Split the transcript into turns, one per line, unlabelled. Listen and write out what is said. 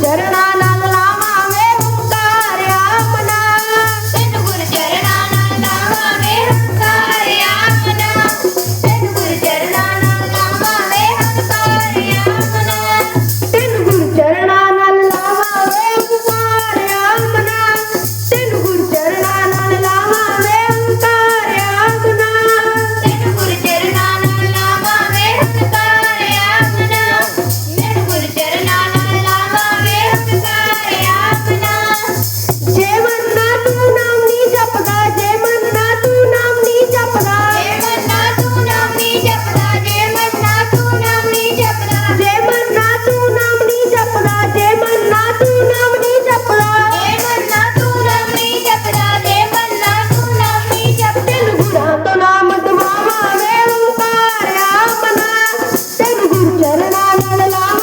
ಶರಣ சரணானலாம்